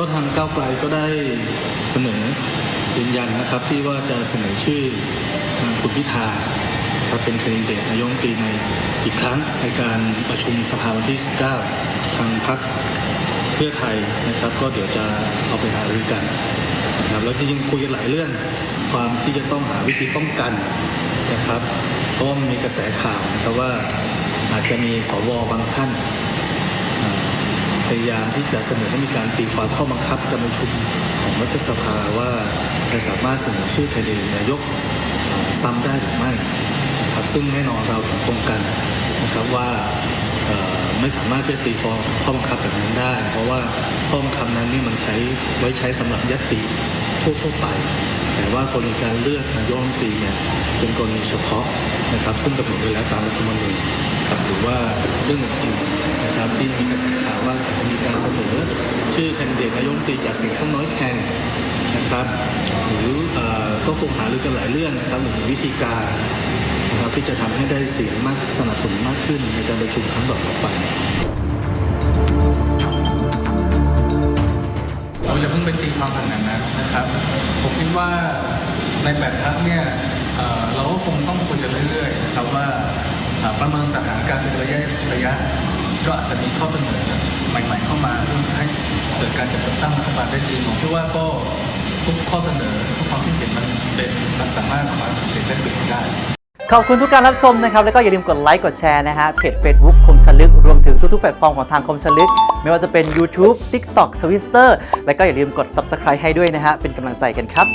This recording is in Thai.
ก็ทางก้าวไกลก็ได้เสนอยืนยันนะครับที่ว่าจะเสนอชื่อทางคุณพิธาครับเป็นคนดิเดตนายกตีในอีกครั้งในการประชุมสภาวันที่ 19 ทางพรรคเพื่อไทยนะครับ ก็เดี๋ยวจะเอาไปหารือกันนะครับแล้วจริงๆคุยกันหลายเรื่องความที่จะต้องหาวิธีป้องกันนะครับเพราะมันมีกระแสข่าวนะครับว่าอาจจะมีสวบางท่าน พยายามที่จะเสนอให้มีการตีความข้อบังคับการประชุมของรัฐสภาว่าจะสามารถเสนอชื่อแคนดิเดตนายกซ้ำได้หรือไม่นะครับซึ่งแน่นอนเราเห็นตรงกันนะครับว่าไม่สามารถที่จะตีความข้อบังคับแบบนั้นได้ เพราะว่าข้อบังคับนั้นนี่มันใช้ไว้ใช้สำหรับยัตติทั่วๆไป แต่ว่ากรณีการเลือกนายกรัฐมนตรีเนี่ยเป็นกรณีเฉพาะนะครับ ซึ่งกำหนดไว้แล้วตามรัฐธรรมนูญครับหรือว่าเรื่องอื่น ที่มีกระแสข่าวว่าอาจจะมีการเสนอชื่อแคนดิเดตนายกรัฐมนตรีจากเสียงข้างน้อยแข่งนะครับ หรืออก็คงหารือกันหลายเรื่องนะครับหรือวิธีการนะครับที่จะทำให้ได้เสียงมากสนับสนุนมากขึ้นในการประชุมครั้งต่อไปเราจะเพิ่งไปตีความขนาดนั้นนะครับ ผมคิดว่าในแปดพักเนี่ยเเราก็คงต้องคุยกันเรื่อยๆนะครับว่าประเมินสถานการณ์เป็นระยะระยะ ก็อาจจะมีข้อเสนอใหม่ ๆ เข้ามาเพื่อให้เกิดการจัดตั้งรัฐบาลได้จริงผมคิดว่าก็ทุกข้อเสนอทุกความคิดเห็นมันเป็นมันสามารถเอามาเถียงได้เปลี่ยนได้ ขอบคุณทุกการรับชมนะครับ แล้วก็อย่าลืมกดไลค์กดแชร์นะฮะเพจ Facebook คมชลึก รวมถึงทุกๆแพลตฟอร์มของทางคมชลึก ไม่ว่าจะเป็น YouTube TikTok Twitter แล้วก็อย่าลืมกด Subscribe ให้ด้วยนะฮะเป็นกำลังใจกันครับ